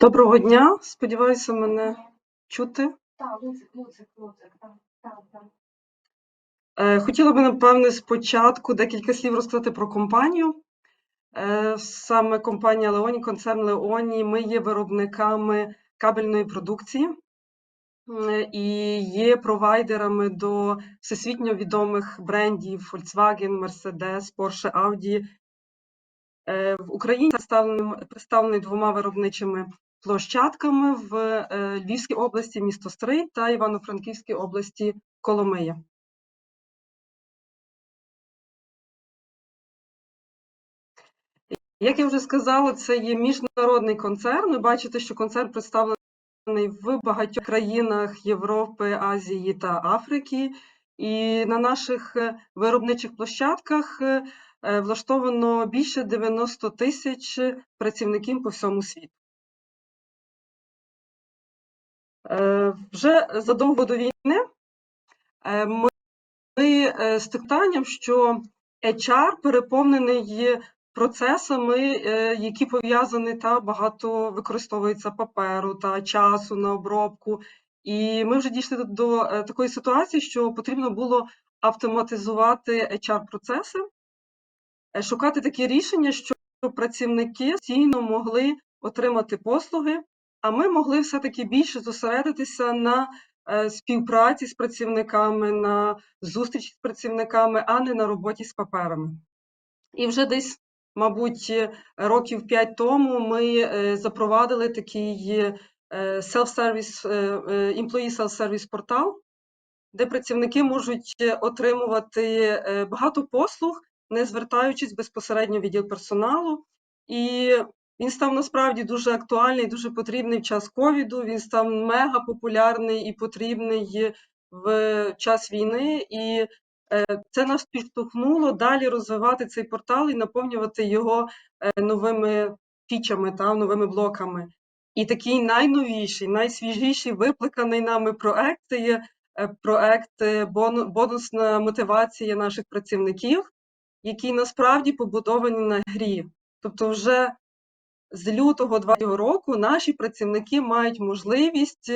Доброго дня. Сподіваюся, мене чути. Так, Луцик, Луцик, Луцик, так, так, так. Е, Хотіла би, напевне, спочатку декілька слів розказати про компанію. Е, Саме компанія Леоні, концерн Леоні, ми є виробниками кабельної продукції і є провайдерами до всесвітньо відомих брендів Volkswagen, Mercedes, Porsche, Audi. Е, В Україні представлений двома виробничими площадками в е, Львівській області місто Стрий та Івано-Франківській області Коломия. Як я вже сказала, це є міжнародний концерн. Ви бачите, що концерн представлений в багатьох країнах Європи, Азії та Африки. І на наших е, виробничих площадках е, влаштовано більше 90 тисяч працівників по всьому світу. Вже задовго до війни е, ми ми з питанням, що HR переповнений процесами, е, які пов'язані та багато використовується паперу та часу на обробку. І ми вже дійшли до е, такої ситуації, що потрібно було автоматизувати HR-процеси, е, шукати такі рішення, щоб працівники постійно могли отримати послуги, а ми могли все-таки більше зосередитися на е, співпраці з працівниками, на зустрічі з працівниками, а не на роботі з паперами. І вже десь, мабуть, років п'ять тому ми е, запровадили такий е, self-service, employee self-service портал, де працівники можуть отримувати багато послуг, не звертаючись безпосередньо в відділ персоналу. І він став насправді дуже актуальний, дуже потрібний в час ковіду. Він став мега популярний і потрібний в час війни. І е, це нас підштовхнуло далі розвивати цей портал і наповнювати його е, новими фічами та новими блоками. І такий найновіший, найсвіжіший випликаний нами проект це є е, проект бонусна мотивація наших працівників, який насправді побудований на грі. Тобто, вже з лютого 2020 року наші працівники мають можливість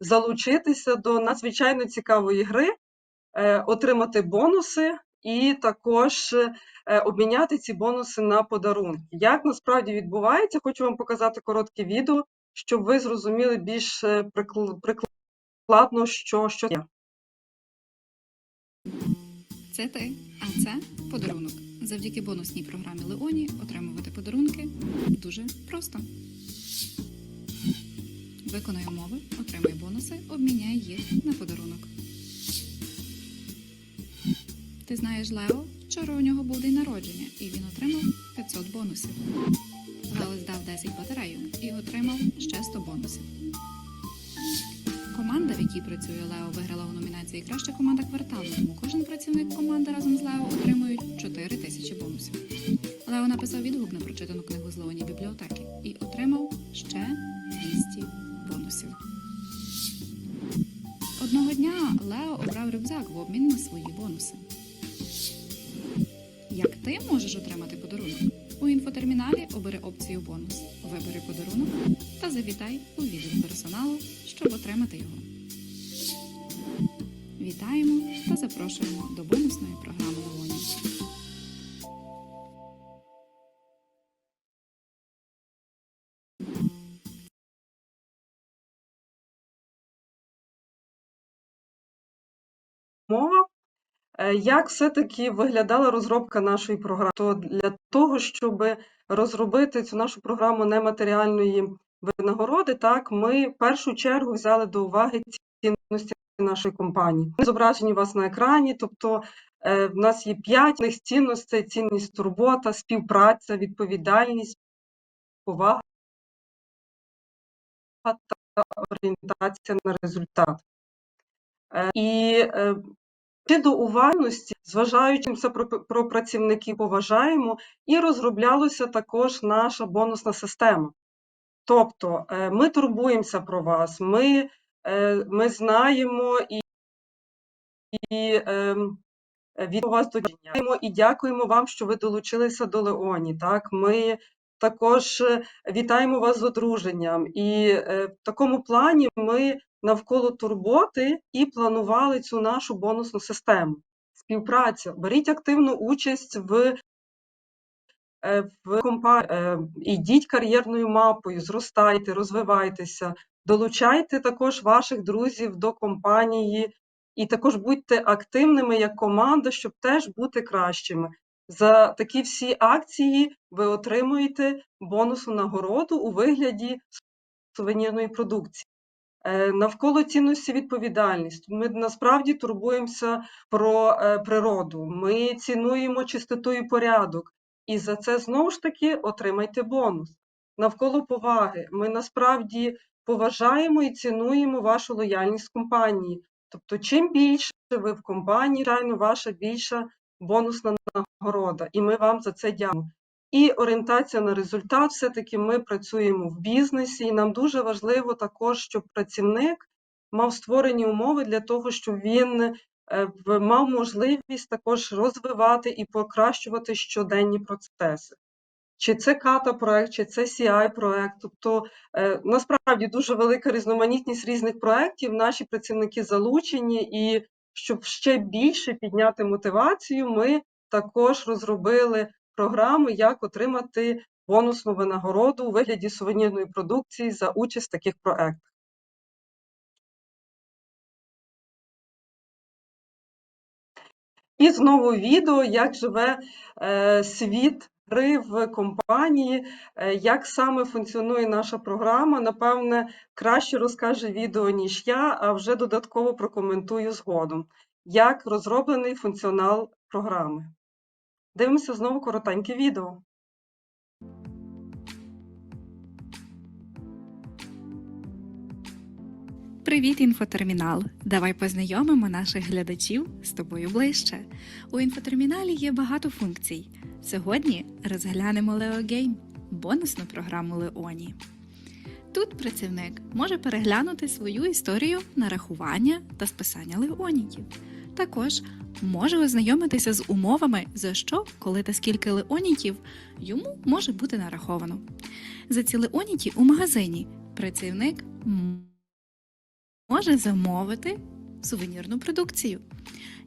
залучитися до надзвичайно цікавої гри, е, отримати бонуси і також е, обміняти ці бонуси на подарунки. Як насправді відбувається, хочу вам показати коротке відео, щоб ви зрозуміли більш е, прикладно, що, що це. Це ти, а це подарунок. Завдяки бонусній програмі Леоні отримувати подарунки дуже просто. Виконай умови, отримай бонуси, обміняй їх на подарунок. Ти знаєш Лео? Вчора у нього був день народження, і він отримав 500 бонусів. Лео здав 10 батарейок і отримав ще 100 бонусів. Команда, в якій працює Лео, виграла у номінації Краща команда кварталу, тому кожен працівник команди разом з Лео отримують 4 тисячі бонусів. Лео написав відгук на прочитану книгу з Леоні бібліотеки і отримав ще 200 бонусів. Одного дня Лео обрав рюкзак в обмін на свої бонуси. Як ти можеш отримати подарунок? У інфотерміналі обери опцію бонус, вибери подарунок та завітай у відділ персоналу, щоб отримати його. Вітаємо та запрошуємо до бонусної програми Леоні. мова. Е, Як все-таки виглядала розробка нашої програми? То для того, щоб розробити цю нашу програму нематеріальної винагороди, так ми в першу чергу взяли до уваги цінності нашої компанії. Вони зображені у вас на екрані, тобто е, в нас є п'ять них цінностей: цінність турбота, співпраця, відповідальність, повага та орієнтація на результат. Е, І е, до уважності, зважаючи це про, про працівників, поважаємо, і розроблялася також наша бонусна система. Тобто е, ми турбуємося про вас, ми, е, ми знаємо і, і ем, від вас довіряємо і дякуємо вам, що ви долучилися до Леоні. Так? Ми також е, вітаємо вас з одруженням. І в такому плані ми навколо турботи і планували цю нашу бонусну систему. Співпраця. Беріть активну участь в в компанії, ідіть кар'єрною мапою, зростайте, розвивайтеся, долучайте також ваших друзів до компанії і також будьте активними як команда, щоб теж бути кращими. За такі всі акції ви отримуєте бонусну нагороду у вигляді сувенірної продукції. Е, Навколо цінності відповідальність. Ми насправді турбуємося про е, природу. Ми цінуємо чистоту і порядок. І за це знову ж таки отримайте бонус. Навколо поваги. Ми насправді поважаємо і цінуємо вашу лояльність компанії. Тобто, чим більше ви в компанії, звичайно, ваша більша бонусна нагорода. І ми вам за це дякуємо. І орієнтація на результат. Все-таки ми працюємо в бізнесі, і нам дуже важливо також, щоб працівник мав створені умови для того, щоб він мав можливість також розвивати і покращувати щоденні процеси. Чи це ката проект, чи це CI проект. Тобто е, насправді дуже велика різноманітність різних проєктів. Наші працівники залучені, і щоб ще більше підняти мотивацію, ми також розробили програми, як отримати бонусну винагороду у вигляді сувенірної продукції за участь в таких проєктах. І знову відео, як живе е, світ в компанії, е, як саме функціонує наша програма. Напевне, краще розкаже відео, ніж я, а вже додатково прокоментую згодом, як розроблений функціонал програми. Дивимося знову коротеньке відео. Привіт, інфотермінал! Давай познайомимо наших глядачів з тобою ближче. У інфотерміналі є багато функцій. Сьогодні розглянемо Леогейм бонусну програму Леоні. Тут працівник може переглянути свою історію нарахування та списання леоніків. Також може ознайомитися з умовами, за що, коли та скільки леоніків йому може бути нараховано. За ці леоніки у магазині працівник м- може замовити сувенірну продукцію.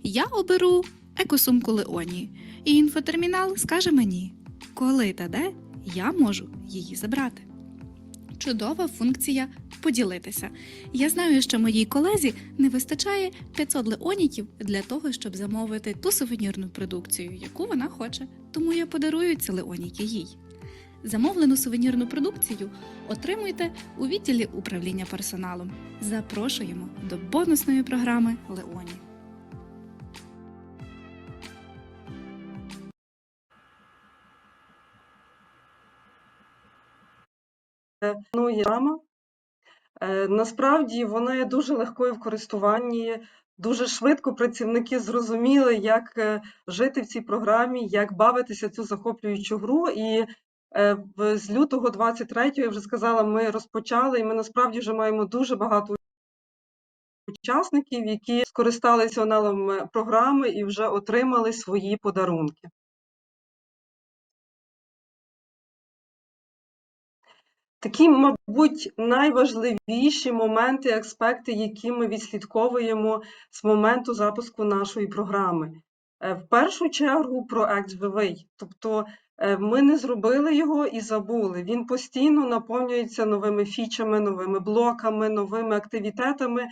Я оберу екосумку Леоні, і інфотермінал скаже мені, коли та де я можу її забрати. Чудова функція поділитися. Я знаю, що моїй колезі не вистачає 500 леоніків для того, щоб замовити ту сувенірну продукцію, яку вона хоче, тому я подарую ці леоніки їй. Замовлену сувенірну продукцію отримуйте у відділі управління персоналом. Запрошуємо до бонусної програми Леоні. Ну, є рама. Е, Насправді вона є дуже легкою в користуванні. Дуже швидко працівники зрозуміли, як е, жити в цій програмі, як бавитися цю захоплюючу гру. І е, з лютого 23-го, я вже сказала, ми розпочали, і ми насправді вже маємо дуже багато учасників, які скористалися аналом е, програми і вже отримали свої подарунки. Такі, мабуть, найважливіші моменти, аспекти, які ми відслідковуємо з моменту запуску нашої програми. Е, В першу чергу проект живий, тобто е, ми не зробили його і забули. Він постійно наповнюється новими фічами, новими блоками, новими активітетами,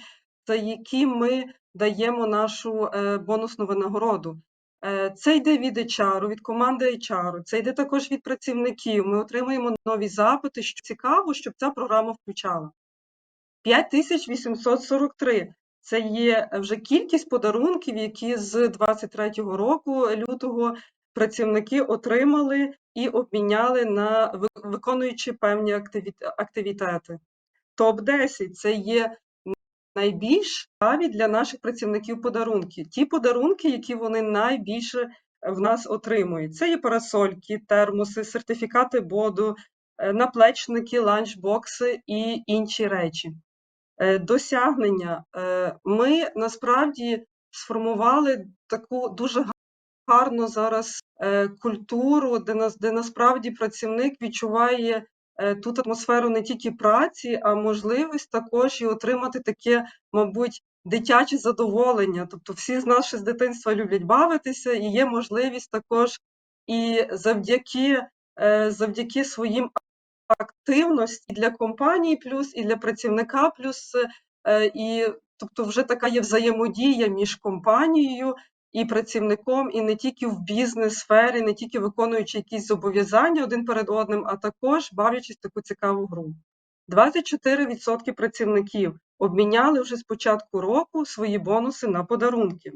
за які ми даємо нашу е, бонусну винагороду. Е, Це йде від HR, від команди HR, це йде також від працівників. Ми отримуємо нові запити, що цікаво, щоб ця програма включала. 5843 – це є вже кількість подарунків, які з 23-го року лютого працівники отримали і обміняли на виконуючи певні активітети. Топ-10 – це є найбільш цікаві для наших працівників подарунки. Ті подарунки, які вони найбільше в нас отримують. Це є парасольки, термоси, сертифікати боду, е, наплечники, ланчбокси і інші речі. Е, Досягнення. Е, Ми насправді сформували таку дуже гарну зараз е, культуру, де нас де насправді працівник відчуває е, тут атмосферу не тільки праці, а можливість також і отримати таке, мабуть, дитяче задоволення. Тобто всі з нас ще з дитинства люблять бавитися, і є можливість також і завдяки, е, завдяки своїм активності для компанії, плюс і для працівника, плюс і тобто вже така є взаємодія між компанією і працівником, і не тільки в бізнес-сфері, не тільки виконуючи якісь зобов'язання один перед одним, а також бавлячись в таку цікаву гру. 24% працівників обміняли вже з початку року свої бонуси на подарунки.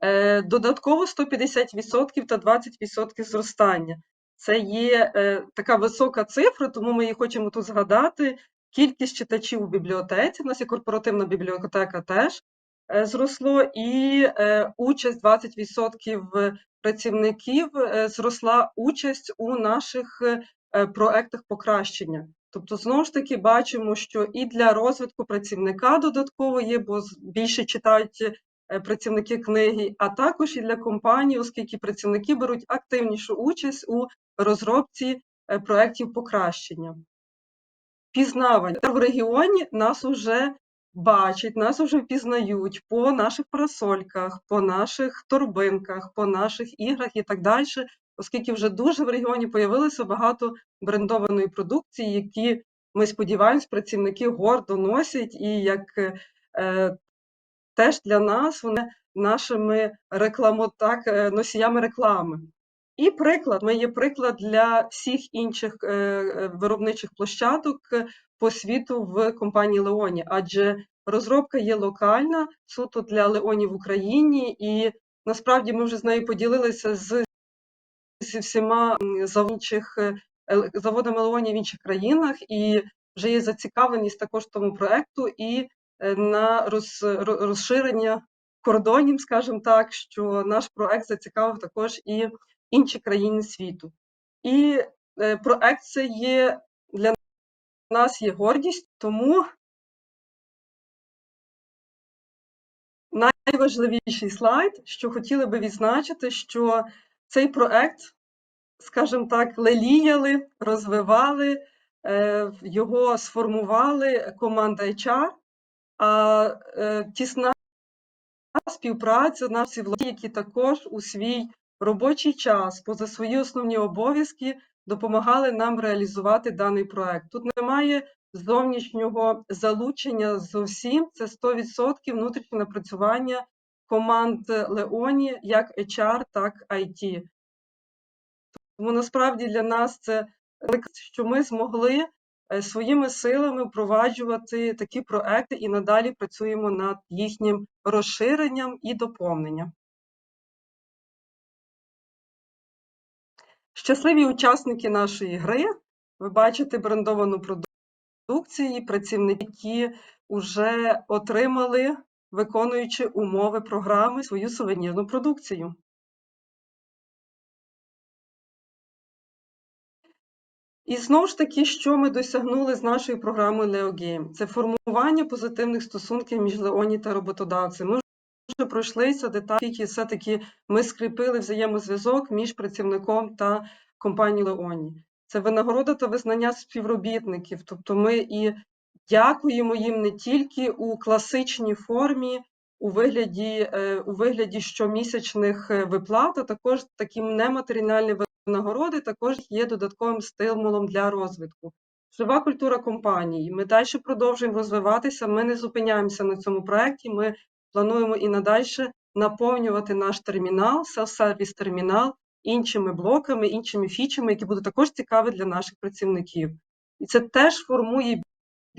Е, Додатково 150% та 20% зростання. Це є е, така висока цифра, тому ми її хочемо тут згадати. Кількість читачів у бібліотеці, у нас є корпоративна бібліотека теж зросло, і е, участь 20% працівників е, зросла участь у наших е, проектах покращення. Тобто, знову ж таки, бачимо, що і для розвитку працівника додатково є, бо більше читають е, працівники книги, а також і для компанії, оскільки працівники беруть активнішу участь у розробці е, проєктів покращення. Пізнавання. В регіоні нас уже бачать, нас уже впізнають по наших парасольках, по наших торбинках, по наших іграх і так далі, оскільки вже дуже в регіоні появилося багато брендованої продукції, які ми сподіваємось, працівники гордо носять, і як е, теж для нас вони нашими рекламо, так, е, носіями реклами. І приклад, ми є приклад для всіх інших е, е, виробничих площадок е, по світу в компанії Леоні, адже розробка є локальна, суто для Леоні в Україні, і насправді ми вже з нею поділилися з, зі всіма м, зав- інших, е, заводами Леоні в інших країнах, і вже є зацікавленість також тому проекту і е, на роз, розширення кордонів, скажімо так, що наш проект зацікавив також і інші країни світу. І е, проект це є нас є гордість, тому найважливіший слайд, що хотіли би відзначити, що цей проект, скажімо так, леліяли, розвивали, е, його сформували команда HR, а е, тісна співпраця наші владі, які також у свій робочий час, поза свої основні обов'язки, допомагали нам реалізувати даний проект. Тут немає зовнішнього залучення зовсім, це 100% внутрішнє напрацювання команд Леоні, як HR, так і IT. Тому насправді для нас це що ми змогли е, своїми силами впроваджувати такі проекти і надалі працюємо над їхнім розширенням і доповненням. Щасливі учасники нашої гри. Ви бачите брендовану продукцію, працівники, які вже отримали, виконуючи умови програми, свою сувенірну продукцію. І знову ж таки, що ми досягнули з нашою програмою LeoGame? Це формування позитивних стосунків між Леоні та роботодавцем. Вже пройшлися деталі, які все-таки ми скріпили взаємозв'язок між працівником та компанією Леоні. Це винагорода та визнання співробітників. Тобто ми і дякуємо їм не тільки у класичній формі, у вигляді, е, у вигляді щомісячних е, виплат, а також такі нематеріальні винагороди також є додатковим стимулом для розвитку. Жива культура компанії. Ми далі продовжуємо розвиватися. Ми не зупиняємося на цьому проєкті. Ми плануємо і надалі наповнювати наш термінал, селф-сервіс термінал іншими блоками, іншими фічами, які будуть також цікаві для наших працівників. І це теж формує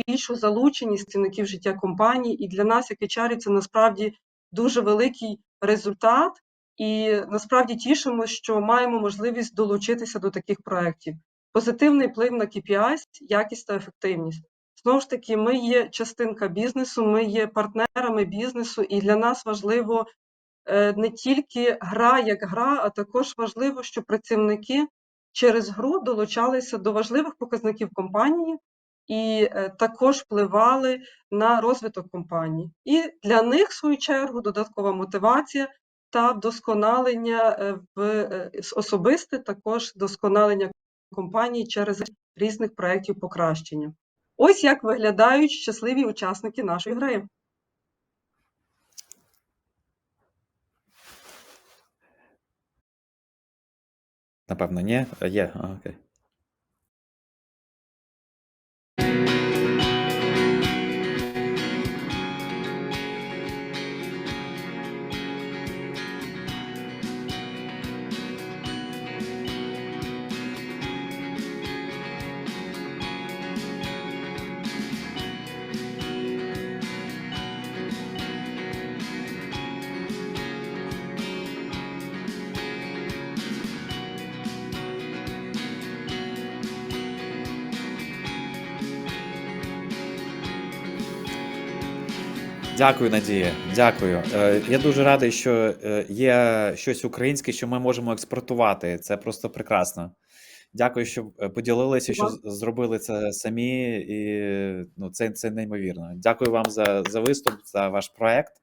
більшу залученість працівників життя компанії. І для нас, як HR, це насправді дуже великий результат. І насправді тішимося, що маємо можливість долучитися до таких проєктів. Позитивний вплив на KPI, якість та ефективність. Знову ж таки, ми є частинка бізнесу, ми є партнерами бізнесу, і для нас важливо е, не тільки гра як гра, а також важливо, щоб працівники через гру долучалися до важливих показників компанії і е, також впливали на розвиток компанії. І для них, в свою чергу, додаткова мотивація та вдосконалення е, в особисте, також вдосконалення компанії через різних проєктів покращення. Ось як виглядають щасливі учасники нашої гри. Напевно, ні. Є. А, окей. Дякую, Надія. Дякую. Е, Я дуже радий, що е, є щось українське, що ми можемо експортувати. Це просто прекрасно. Дякую, що е, поділилися, що зробили це самі, і ну, це, це неймовірно. Дякую вам за, за виступ, за ваш проект.